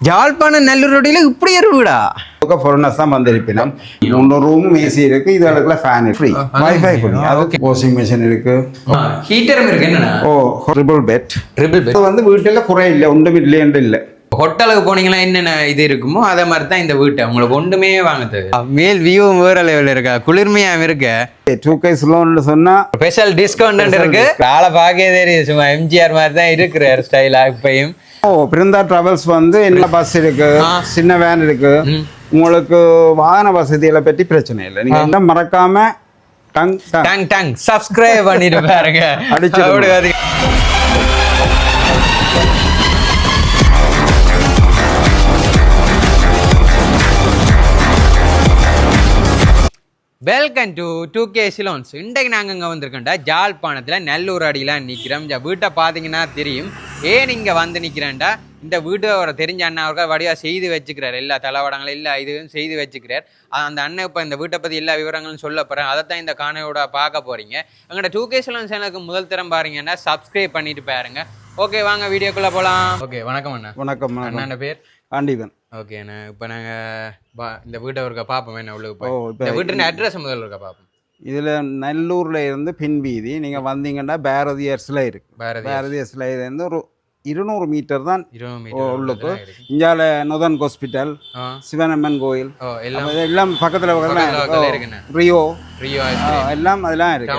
யாழ்ப்பாணம் நல்லூர் ரோட்டில இப்படி ஒரு வீடா ஃபாரினர்ஸ் தான் வந்திருப்பினோம். மூணு ரூமும் ஏசி இருக்கு. இது அளவுக்குள்ள ஃபேன் ஃப்ரீ வைஃபை ஃப்ரீ அது வாஷிங் மிஷின் இருக்கு. ஹீட்டரும் இருக்கு. என்னண்ணா? Oh triple bed triple bed வந்து வீட்டுல குறை இல்லை. ஒன்றும் இல்லையென்று இல்லை. ஹோட்டலுக்கு போனீங்கன்னா என்னென்ன இது இருக்குமோ அதே மாதிரி தான் இந்த வீட்டை. உங்களுக்கு ஒன்றுமே வாங்க தேவை மேல் வியூவும் வேற லெவலில் இருக்கா? குளிர்மையாகவும் இருக்கு? டூ கேஸ் லோன்னு சொன்னா ஸ்பெஷல் டிஸ்கவுண்ட் இருக்கு. ஆளை பார்க்கவே தெரியுது. சும்மா எம்ஜிஆர் மாதிரி தான் இருக்கிறார் ஸ்டைலா இப்பயும். ஓ பிருந்தா டிராவல்ஸ் வந்து என்ன பஸ் இருக்கு. சின்ன வேன் இருக்கு. உங்களுக்கு வாகன வசதிகளை பற்றி பிரச்சனை இல்லை. நீங்க என்ன மறக்காம டங் டங். டங் சப்ஸ்கிரைப் பண்ணிட்டு பாருங்க. அடிச்சிடுங்க. Welcome to two K Ceylons இன்றைக்கு நாங்கள் இங்கே வந்திருக்கோம்டா. ஜாழ்ப்பாணத்தில் நல்லூர் அடியில் நிற்கிறோம் இந்த வீட்டை பார்த்தீங்கன்னா தெரியும். ஏன் இங்கே வந்து நிற்கிறேன்டா இந்த வீட்டை ஒரு தெரிஞ்ச அண்ணா அவர்கள் வடிவாக செய்து வச்சுக்கிறார். எல்லா தளவாடங்களும் எல்லா இதுவும் செய்து வச்சுக்கிறார். அது அந்த அண்ணன் இப்போ இந்த வீட்டை பற்றி எல்லா விவரங்களும் சொல்ல போகிறேன் அதை தான் இந்த காணொலியோட பார்க்க போகிறீங்க எங்கள்கிட்ட டூ கே சிலோன்ஸ் சேனலுக்கு முதல் தரம் பாருங்கன்னா சப்ஸ்கிரைப் பண்ணிட்டு பாருங்க. ஓகே வாங்க வீடியோக்குள்ளே போகலாம் ஓகே வணக்கம் அண்ணா. வணக்கம் அண்ணாண்ட பேர்? ஆண்டிவன் ஓகே அண்ணா. இப்போ நாங்கள் இந்த வீட்டை ஒருக்கா பார்ப்போம் என்ன உள்ளுக்கு போய். இந்த வீட்டின் அட்ரஸ் முதல்ல இருக்கா பார்ப்போம் இதுல நல்லூர்ல இருந்து பின்வீதி நீங்க வந்தீங்கன்னா பாரதியர்ஸ்ல இருக்கு. பாரதி பாரதியர்ஸ்ல இருந்து ஒரு இருநூறு மீட்டர் தான் உள்ளுக்கு. மீட்டர் இருக்கு. இந்தியால நொதன் ஹாஸ்பிட்டல் சிவனம்மன் கோயில். எல்லாம் பக்கத்துல பக்கத்துல ரியோ. எல்லாம் அதெல்லாம் இருக்கு.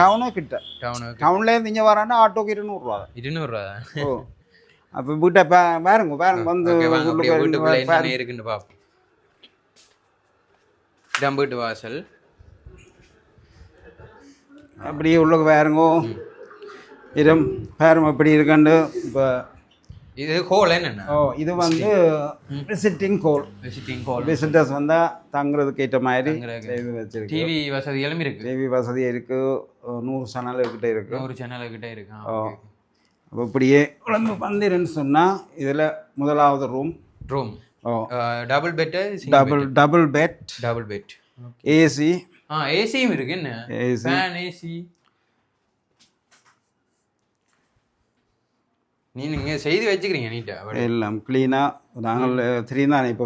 டவுனும் கிட்ட. டவுனுக்கு டவுன்ல இருந்து இங்க வரான்னா ஆட்டோக்கு இருநூறுவா இருநூறுவா ஓ. அப்ப வீட்டை பா- பாருங்க பாருங்க வந்து வீட்டுக்குள்ள. என்னென்ன இருக்குன்னு பார்ப்போம். இதான் வீட்டு வாசல். அப்படியே உள்ளுக்கு பாருங்க. இடம் பாருங்க அப்படி இருக்கண்டு. இப்போ இது ஹோல் என்னென்ன ஓ இது வந்து visiting call visiting hall visitors வந்தா தங்குறதுக்கு ஏற்ற மாதிரி. செய்து வச்சிருக்கு. டிவி வசதிகளும் இருக்கு? டிவி வசதி இருக்கு. ஒரு நூறு சேனல் கிட்ட இருக்கு. நூறு சேனல் கிட்ட இருக்கு. ஓ. அப்போ இப்படியே உடம்பு வந்தீருன்னு சொன்னா இதுல முதலாவது room room oh. Double bed double double bed double bed AC ah ஏசியும் இருக்கு என்ன? ஏசி ஃபேன் ஏசி நீ நீங்க செய்து வச்சுக்கிறீங்க நீட்டா எல்லாம் க்ளீனா நாங்கள் தான் இப்போ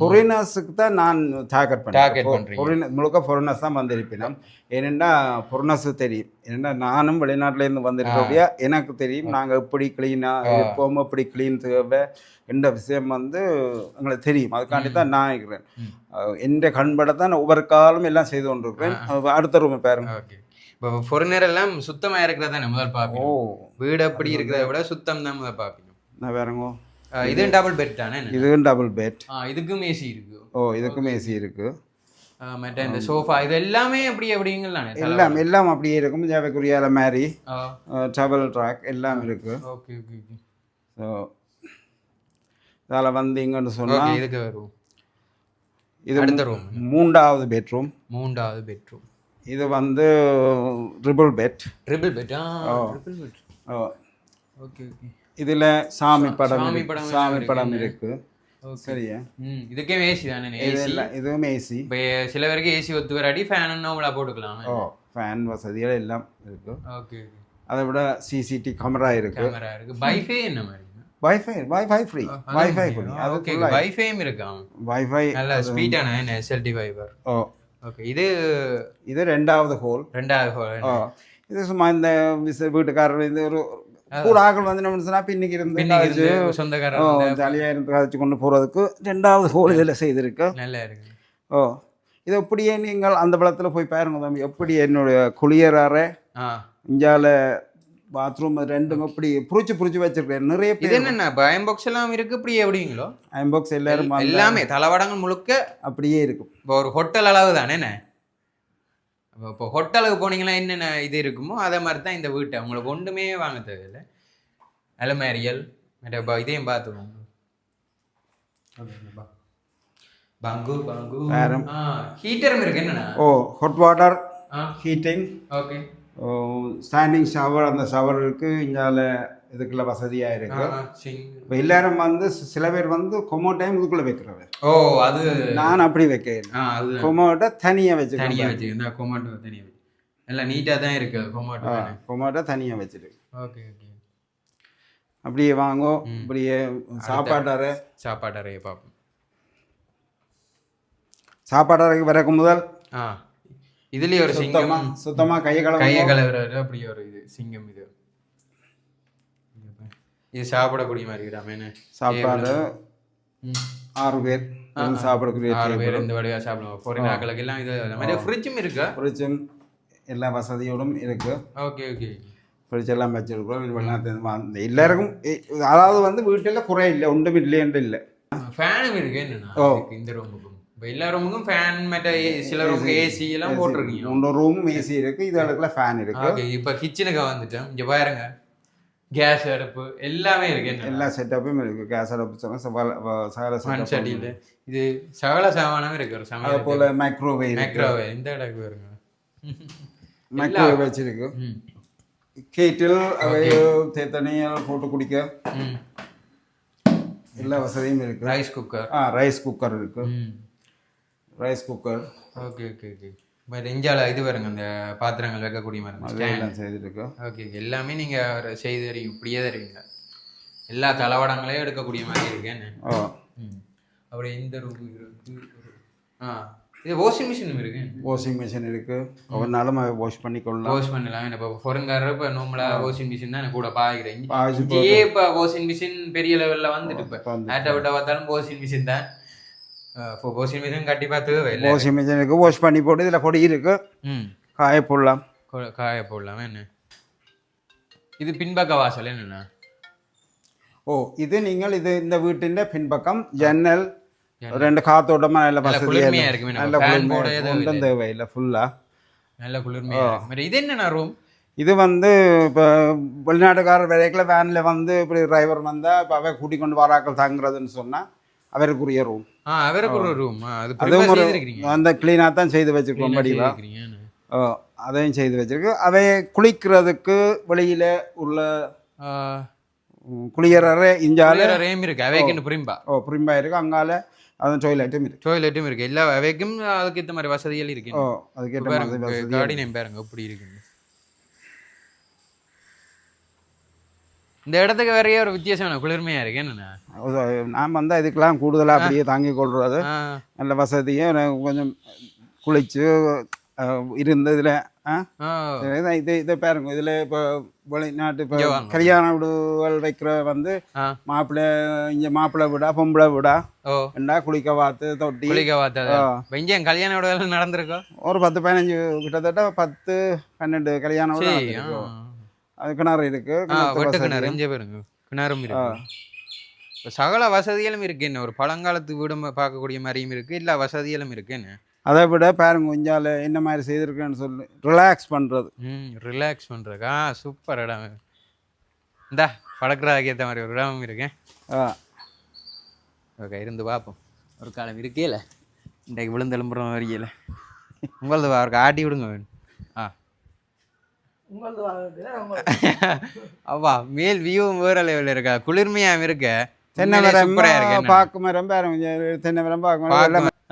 ஃபொரினர்ஸுக்கு தான் நான் டார்கெட் பண்றீங்க. ஃபொரினர் முழுக்க ஃபொரினர்ஸ் தான் வந்திருப்பினோம். ஏனெண்டா ஃபொரினர்ஸு தெரியும். ஏன்னா நானும் வெளிநாட்டிலேருந்து வந்திருக்கக்கூடிய எனக்கு தெரியும். நாங்கள் எப்படி க்ளீனாக இருப்போம் எப்படி க்ளீன் தேவை என்ற விஷயம் வந்து எங்களுக்கு தெரியும். அதுக்காண்டி தான் நான் இருக்கிறேன். எந்த கண்பட தான் ஒவ்வொரு காலம் எல்லாம் செய்து கொண்டிருக்கிறேன். அடுத்த ரூமை பாருங்க. இப்போ ஃபொரினர் எல்லாம் சுத்தமா இருக்கிறதா முதல் ஓ. பார்ப்பீங்க வீடு அப்படி இருக்கிறத விட சுத்தம் தான் முதல் பார்ப்பீங்க நான் வேறங்க. இதுவும் டபுள் பெட் தானே? இதுவும் டபுள் பெட் இதுக்கும் ஏசி இருக்கு. ஓ இதுக்கும் ஏசி இருக்கு. மற்ற இந்த சோஃபா இது எல்லாமே அப்படி அப்படிங்களானே எல்லாம் எல்லாம் அப்படியே இருக்கும். ஜாவைக்குரியால மாதிரி. ட்ரவல் ட்ராக் எல்லாம் இருக்கு. ஓகே ஓகே ஓகே ஸோ இதால் வந்தீங்கன்னு சொன்னால் இதுக்கு வரும் இது அடுத்த ரூம் மூன்றாவது பெட்ரூம் மூன்றாவது பெட்ரூம் இது வந்து triple bed triple bed triple okay இதில் சாமி படம் சாமி. படம் இருக்கு. சரியா? இதுக்கே ஏசி தானே ஏசி இதுவும் ஏசி இப்போ சில பேருக்கு ஏசி ஒத்து வராடி ஃபேன் நம்மளா போட்டுக்கலாம். ஓ ஃபேன் வசதிகள் எல்லாம் இருக்கு. ஓகே அதை விட சிசிடி கேமரா இருக்கு. கேமரா இருக்கு. வைஃபை என்ன மாதிரி? Wifi wifi free wifi free அது ஓகே வைஃபையும் இருக்கா. வைஃபை நல்ல ஸ்பீடான எஸ்எல்டி ஃபைபர் ஓ. ஓகே இது இது ரெண்டாவது ஹோல் ரெண்டாவது. ஓ. இது சும்மா இந்த வீட்டுக்காரர் இது ஒரு கூட ஆக்கள் வந்து நம்ம சொன்னா பின்னிக்கு இருந்து ஜாலியாக இருந்து கழிச்சு கொண்டு போகிறதுக்கு ரெண்டாவது ஹோல் இதில் செய்திருக்கு. நல்லா இருக்கு. ஓ இது எப்படியே நீங்கள் அந்த படத்தில் போய் பாருங்க தம்பி எப்படி என்னுடைய குளியறார இந்தியாவில் பாத்ரூம் ரெண்டும் எப்படி புரிச்சு புரிச்சு வச்சிருக்கேன். நிறைய பேர் என்னென்ன பயம் பாக்ஸ் எல்லாம் இருக்கு இப்படி எப்படிங்களோ? ஐம்பாக்ஸ் எல்லாரும் வந்தா எல்லாமே தளவாடங்கள் முழுக்க அப்படியே இருக்கும். இப்போ ஒரு ஹோட்டல் அளவு தானே என்ன? இப்போ ஹோட்டலுக்கு போனீங்கன்னா என்னென்ன இது இருக்குமோ அதே மாதிரி தான் இந்த வீட்டை. உங்களுக்கு ஒன்றுமே வாங்க தேவையில்லை. அலுமேரியல் மற்ற இதையும் பார்த்துக்கோங்க பங்கு பங்கு. ஹீட்டரும் இருக்கு. என்னண்ணா ஓ hot water ah. Heating okay. Standing shower அந்த ஷவர் இருக்கு. இந்தியாவில் இதுக்குள்ள வசதியாக இருக்கு. இப்போ எல்லாரும் வந்து சில பேர் வந்து கொமோ டைம் இதுக்குள்ளே வைக்கிறவர் ஓ அது நான் அப்படி வைக்கிறேன். கொமோட்டை தனியாக தனியாக வச்சுருக்கேன் வச்சு கொமாட்டோ தனியாக வச்சு. எல்லாம் நீட்டாக தான் இருக்கு கொமாட்டோ கொமோட்டை தனியாக வச்சுட்டு ஓகே ஓகே. அப்படியே வாங்கோ. இப்படியே சாப்பாட்டு அறை. சாப்பாடு அறையை பார்ப்போம். சாப்பாடு அறைக்கு பிறகு முதல். ஆ. இதுலயே ஒரு சிங்கம். சுத்தமா சுத்தமா கையை கழுவ கையை கழுவுறாரு அப்படி ஒரு இது சிங்கம் இது. இது சாப்பிடக்கூடிய மாதிரி இடாமேனு சாப்பாடு ஆறு பேர் சாப்பிடக்கூடிய ஆறு பேர் இந்த வழியா சாப்பிடுவோம். பொறின ஆக்களுக்கு எல்லாம் இது மாதிரி ஃப்ரிட்ஜும் இருக்கா. ஃப்ரிட்ஜும் எல்லா வசதியோடும் இருக்கு. ஓகே ஓகே ஃப்ரிட்ஜ் எல்லாம் வச்சிருக்கிறோம் இது வந்து எல்லாருக்கும் அதாவது வந்து வீட்டில் குறை இல்லை. ஒன்றும் இல்லைன்ட்டு இல்லை. ஃபேனும் இருக்கு. என்னன்னா இந்த ரூமுக்கும் இப்போ எல்லா ரூமுக்கும் ஃபேன் மற்ற சில ரூமுக்கு ஏசி எல்லாம் போட்டிருக்கீங்க. ஒன்று ரூமும் ஏசி இருக்கு. இது இடத்துல ஃபேன் இருக்கு. ஓகே இப்போ கிச்சனுக்கு வந்துட்டோம் இங்க பாருங்க. கேஸ் அடுப்பு எல்லாமே இருக்கு எல்லா செட்டப்பும் இருக்கு. கேஸ் அடுப்பு சகல சகல சட்டியில் இது சகல சாமானமே இருக்கு ஒரு சமையல் போல மைக்ரோவேவ் மைக்ரோவேவ் இந்த இடத்துக்கு பாருங்க. மைக்ரோவேவ் வச்சிருக்கு. கேட்டில் தண்ணியில் போட்டு குடிக்க. எல்லா வசதியும் இருக்கு. ரைஸ் குக்கர் ஆ ரைஸ் குக்கர் இருக்கு. Rice cooker okay okay okay but இந்தியாவில் இது பாருங்க அந்த பாத்திரங்கள் வைக்கக்கூடிய மாதிரி எல்லாம் ஓகே எல்லாமே நீங்கள் செய்து தருவீங்க இப்படியே தருவீங்க எல்லா தளவாடங்களையும் எடுக்கக்கூடிய மாதிரி இருக்கு என்ன? ஓ ம். அப்படி இந்த ரூம் ஆ. இது வாஷிங் மிஷின் இருக்கு வாஷிங் மிஷின் இருக்கு. ஒவ்வொரு நாளும் வாஷ் பண்ணிக்கொள்ளலாம். வாஷ் பண்ணலாம் இப்போ பொருங்கார இப்போ நார்மலாக வாஷிங் மிஷின் தான் கூட பாய்க்கிறேன் இங்கேயே இப்போ வாஷிங் மிஷின் பெரிய லெவலில் வந்துட்டு இப்போ வந்து. ஆட்டை விட்ட பார்த்தாலும் வாஷிங் மிஷின் தான். வாஷிங் மிஷின் தேவை இல்லை வாஷிங் மிஷின் இருக்கு. வாஷ் பண்ணி போட்டு இதில் பொடி இருக்கு. காய போடலாம். காய போடலாமா என்ன? இது பின்பக்க வாசல் என்னண்ணா ஓ இது நீங்கள் இது இந்த வீட்டின் பின்பக்கம் ஜன்னல் ரெண்டு காத்தோட்டமா நல்ல வசதியா இருக்கு. நல்ல குளிர்மையா தேவையில்லை. ஃபுல்லா நல்ல குளிர்மையா இது என்னண்ணா ரூம் இது வந்து இப்போ வெளிநாட்டுக்காரர் வரைக்கில் வேனில் வந்து இப்படி டிரைவர் வந்தால் இப்போ அவ கூட்டி கொண்டு வராக்கள் தங்குறதுன்னு சொன்னால் அவருக்குரிய ரூம் அதுவும் ஒரு. அந்த க்ளீனாக தான் செய்து வச்சுருக்கோம். ஓ அதையும் செய்து வச்சிருக்கு. அவை குளிக்கிறதுக்கு வெளியில் உள்ள குளியலறை இஞ்சால. வேற ரேம் இருக்கு அவைக்குன்னு புரியும்பா ஓ புரிம்பா இருக்கு. அங்கால அதுவும் டாய்லெட்டும் இருக்கு. டாய்லெட்டும் இருக்கு. எல்லா அவைக்கும் அதுக்கு ஏற்ற மாதிரி வசதிகள் இருக்கு. ஓ அதுக்கேற்ற மாதிரி வசதி காடி நேம் பாருங்க எப்படி இருக்கு இந்த இடத்துக்கு வேறையே ஒரு வித்தியாசமான குளிர்மையா இருக்கு. என்னண்ணா நான் வந்தால் இதுக்கெல்லாம் கூடுதலாக அப்படியே தாங்கி கொள்றது. ஆ, நல்ல வசதியும் கொஞ்சம் குளிச்சு இருந்து இதில் இதை- இது பாருங்க. இதில் இப்போ வெளிநாட்டு இப்போ இங்க. கல்யாண வீடுகள் வைக்கிற வந்து. மாப்பிள்ளை இங்கே மாப்பிள்ளை விடா பொம்பளை விடா. ரெண்டா குளிக்க பார்த்து தொட்டி. குளிக்க ஆ. வெஞ்சம் கல்யாண விட நடந்திருக்கோ? ஒரு பத்து பதினஞ்சு கிட்டத்தட்ட பத்து பன்னெண்டு கல்யாணம் விட கிணறு இருக்கு வெட்டு. கிணறு இங்கே பாருங்க கிணறும் இருக்கு. சகல வசதிகளும் இருக்கு என்ன? ஒரு பழங்காலத்து வீடு ம- பார்க்கக்கூடிய மாதிரியும் இருக்கு எல்லா வசதிகளும் இருக்கு என்ன? அதை விட பாருங்க கொஞ்சால என்ன மாதிரி செய்திருக்கேன்னு சொல்லி ரிலாக்ஸ் பண்றது. ம் ரிலாக்ஸ் பண்ணுறக்கா சூப்பர் இடம். இந்தா பழக்கிறதுக்கு ஏற்ற மாதிரி ஒரு இடமும் இருக்கேன் ஆ, ஓகே இருந்து பார்ப்போம். ஒரு காலம் இருக்கேல. இன்றைக்கு விழுந்தெலும்புறம் வரையில உங்களது அவருக்கு ஆட்டி விடுங்க வேணும். அப்பா மேல் வியூவும் வேற லெவலில் இருக்கா? குளிர்மையாகவும் இருக்க? தென்னை மரம் என்ன? பாக்கு மரம் பாருங்க தென்னை மரம்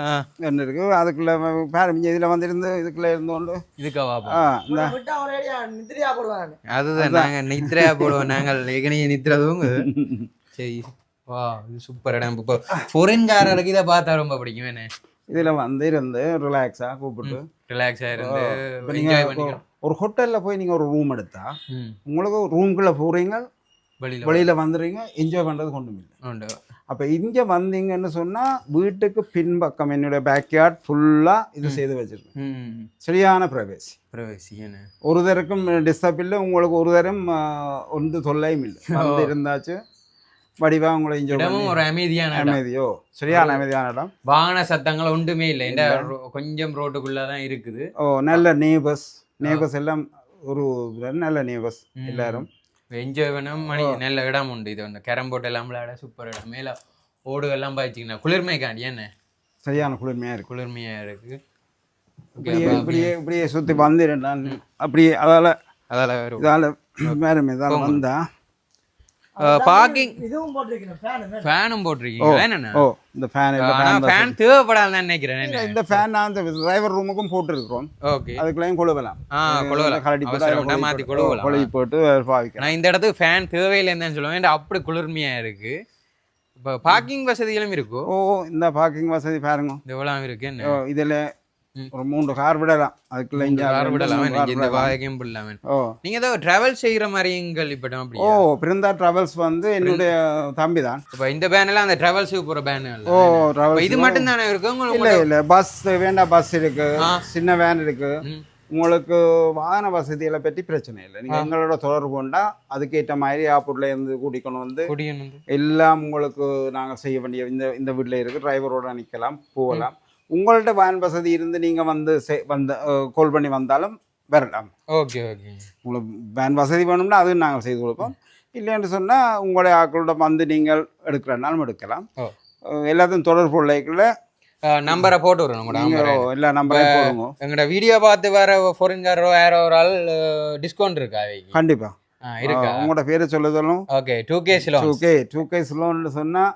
ஆ, ஒன்று இருக்கு அதுக்குள்ள பாருங்க இதில் வந்துருந்து இதுக்குள்ள இருந்தோண்டு. இதுக்கா ஆ பார்ப்போம் இந்த. விட்டா ஒரேடியா நித்திரியா போடுவாங்க அதுதான் நாங்க நித்ரையா போடுவோம். நாங்கள் ஏகனையே நித்ரா தூங்கு சரி. வா இது சூப்பர் இடம். இப்போ ஃபொரின்காரருக்கு இதை பார்த்தா ரொம்ப பிடிக்கும். என்ன? இதில் வந்து இருந்து ரிலாக்ஸாக கூப்பிட்டு. ரிலாக்ஸாக இருந்து நீங்கள் ஒரு ஹோட்டலில் போய் நீங்கள் ஒரு ரூம் எடுத்தா உங்களுக்கு ரூம்குள்ளே போகிறீங்க வெளியில் வெளியில் வந்துடுறீங்க என்ஜாய் பண்ணுறது கொண்டு இல்லை. அப்போ இங்கே வந்தீங்கன்னு சொன்னால் வீட்டுக்கு பின்பக்கம் என்னுடைய பேக்யார்ட் ஃபுல்லாக இது செய்து வச்சிருக்கேன். சரியான பிரவேசி பிரவேசி ஒரு தருக்கும் டிஸ்டர்ப் இல்லை உங்களுக்கு ஒரு தரம் ஒன்று தொல்லையும் இல்லை. வந்து இருந்தாச்சு வடிவாக உங்களை இடமும் ஒரு அமைதியான இடம். அமைதியோ? சரியான அமைதியான இடம். வாகன சத்தங்கள் ஒன்றுமே இல்லை. இந்த கொஞ்சம் ரோட்டுக்குள்ள தான் இருக்குது. ஓ நல்ல நேபர்ஸ் நேபர்ஸ் எல்லாம் ஒரு நல்ல நேபர்ஸ் எல்லாரும். என்ஜாய் பண்ண மணி நல்ல இடம் உண்டு. இது ஒன்று கேரம் போர்ட் எல்லாம் விளையாட சூப்பர் இடம். மேலே ஓடுகள்லாம் பாய்ச்சிங்கன்னா குளிர்மைக்காண்டி என்ன? சரியான குளிர்மையாக இருக்கு. குளிர்மையா இருக்கு. இப்படியே இப்படியே இப்படியே சுற்றி வந்துடுறேன் அப்படியே அதால் அதால இதால் வேறு இதால் வந்தா பார்க்கிங் இதுவும் போட்டிருக்கணும் ஃபேனு ஃபேனும் போட்டிருக்கீங்க. என்னண்ணா? ஓ இந்த ஃபேன் ஆனா ஃபேன் ஃபேன் தேவைப்படாதுன்னு நினைக்கிறேன். இந்த ஃபேன் நான் இந்த டிரைவர் ரூமுக்கும் போட்டிருக்கிறோம். ஓகே அதுக்குள்ளேயும் கொழுவலாம். ஆ கொழுவலாம். உண்டா மாத்தி கொழுவலாம். கொழுவி போட்டு பாவிக்கலாம் நான் இந்த இடத்துக்கு ஃபேன் தேவையில்லைன்னு சொல்லுவேன். ஏன்டா அப்படி குளிர்மையா இருக்கு? இப்போ பார்க்கிங் வசதிகளும் இருக்கும் ஓ இந்த பார்க்கிங் வசதி பாருங்க. இந்த இவ்வளவு இருக்கு என்ன? ஓ, இதுல ஒரு மூன்று கார் விடலாம். அதுக்குள்ள இங்க கார் விடலாம். இந்த விடலாம். ஓ. நீங்க ஏதோ டிராவல் செய்யற மாதிரி கேள்விப்பட்டோம் ஓ அப்படியா? பிருந்தா டிராவல்ஸ் வந்து என்னுடைய தம்பி தான் இப்போ இந்த பேனெல்லாம் அந்த டிராவல்ஸுக்கு போற பேன் ஓ இல்ல டிராவல்ஸ் இது மட்டும் தானே இருக்கு? இல்ல உங்களுக்கு இல்ல பஸ் வேண்டாம் பஸ் இருக்கு. சின்ன வேன் இருக்கு. உங்களுக்கு வாகன வசதிகளை பற்றி பிரச்சனை இல்லை. நீங்க எங்களோட தொடர்பு கொண்டா அதுக்கேற்ற மாதிரி ஆப்பூர்ல இருந்து கூட்டிக்கணும் வந்து எல்லாம் உங்களுக்கு நாங்க செய்ய வேண்டிய இந்த இந்த வீட்டில் இருக்கு. டிரைவரோட நிக்கலாம் போகலாம். உங்கள்ட்ட வேன் வசதி இருந்து நீங்க வந்து வந்த கால் பண்ணி வந்தாலும் வரலாம். Okay okay. உங்களுக்கு வேன் வசதி வேணும்னா அதுவும் நாங்கள் செய்து கொடுப்போம். இல்லைன்னு சொன்னால் உங்களுடைய ஆக்களோட வந்து நீங்கள் எடுக்கிறனாலும் எடுக்கலாம். எல்லாத்தையும் தொடர்பு உள்ளைக்குள்ள நம்பரை போட்டு நீங்கள் நம்பரை. எல்லா நம்பரையும் போடுங்க. எங்களோட வீடியோ பார்த்து வர ஃபாரின்காரரோ யாரோ ஒரு ஆள் டிஸ்கவுண்ட் இருக்கா கண்டிப்பா. இருக்கா? உங்களோட பேரை சொல்லுதலும் okay two K Ceylon two K two K ஸ்லோன்னு சொன்னால்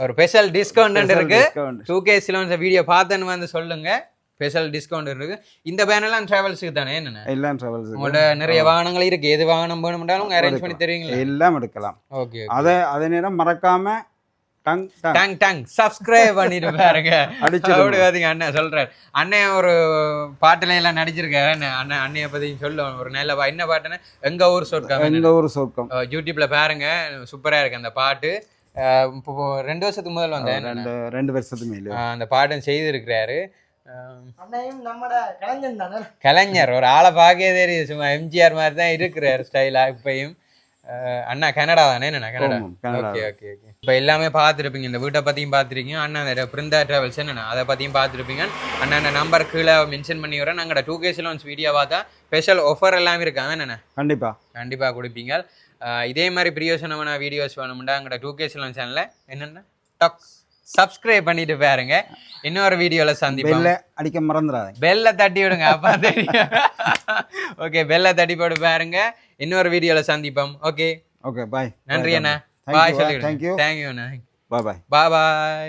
ஒரு ஸ்பெஷல் டிஸ்கவுண்ட் இருக்கு. டூ கே சிலோன்ஸ் வீடியோ பார்த்தேன்னு வந்து சொல்லுங்க. ஸ்பெஷல் டிஸ்கவுண்ட் இருக்கு. இந்த பேனெல்லாம் டிராவல்ஸுக்கு தானே? என்னென்ன? எல்லாம் ட்ராவல்ஸ் உங்கள்ட்ட நிறைய வாகனங்கள் இருக்கு. எது வாகனம் வேணும்னாலும் அரேஞ்ச் பண்ணி தருவீங்களா? எல்லாம் எடுக்கலாம். ஓகே அதை அதே நேரம் மறக்காம டங் டங். டங் சப்ஸ்கிரைப் பண்ணிட்டு பாருங்க. பாத்தீங்க அண்ணன் சொல்றாரு. அண்ணன் ஒரு பாட்டுல எல்லாம் நடிச்சிருக்காரு அண்ணன் அண்ணைய பத்தி சொல்லுவோம் ஒரு நல்ல பா- என்ன பாட்டுன்னு? எங்க ஊர் சொற்காக எந்த ஒரு சொர்க்கம். யூடியூப்ல பாருங்க. சூப்பரா இருக்கு அந்த பாட்டு. இப்போ ரெண்டு வருஷத்துக்கு முதல் வந்தேன் ரெண்டு ரெண்டு வருஷத்துக்கு மேலே. அந்த பாட்டும் செய்திருக்கிறாரு. கலைஞர் ஒரு ஆளை பார்க்கவே தெரியுது. சும்மா எம்ஜிஆர் மாதிரி தான் இருக்கிறார் ஸ்டைலா இப்பயும். அண்ணா கனடா தானே? என்ன கனடா. Okay okay okay. இப்போ எல்லாமே பார்த்துருப்பீங்க. இந்த வீட்டை பற்றியும் பார்த்துருக்கீங்க. அண்ணா அந்த பிருந்தா ட்ராவல்ஸ் என்னண்ணா அதை பற்றியும் பார்த்துருப்பீங்க. அண்ணா அந்த நம்பர் கீழே மென்ஷன் பண்ணி வரேன் நாங்கள் டூ கேஸில் ஒன்ஸ் வீடியோ பார்த்தா ஸ்பெஷல் ஆஃபர் எல்லாமே இருக்காங்க என்னண்ணா கண்டிப்பா. கண்டிப்பாக கொடுப்பீங்க. இதே மாதிரி பிரியோசனமான வீடியோஸ் வேணும்னா எங்கள்ட டூ கேஸில் ஒன் சேனலில் என்னென்ன டக் சப்ஸ்கிரைப் பண்ணிட்டு பாருங்க. இன்னொரு வீடியோவில் சந்திப்போம். வெளில அடிக்க மறந்துடாதீங்க பெல்ல தட்டி விடுங்க அப்பா தெரியும். ஓகே பெல்ல தட்டி போட்டு பாருங்க. இன்னொரு வீடியோல சந்திப்போம். ஓகே ஓகே பாய் நன்றி அண்ணா. பாய் சொல்லிடுங்க thank you. Thank you Anna. Bye bye bye bye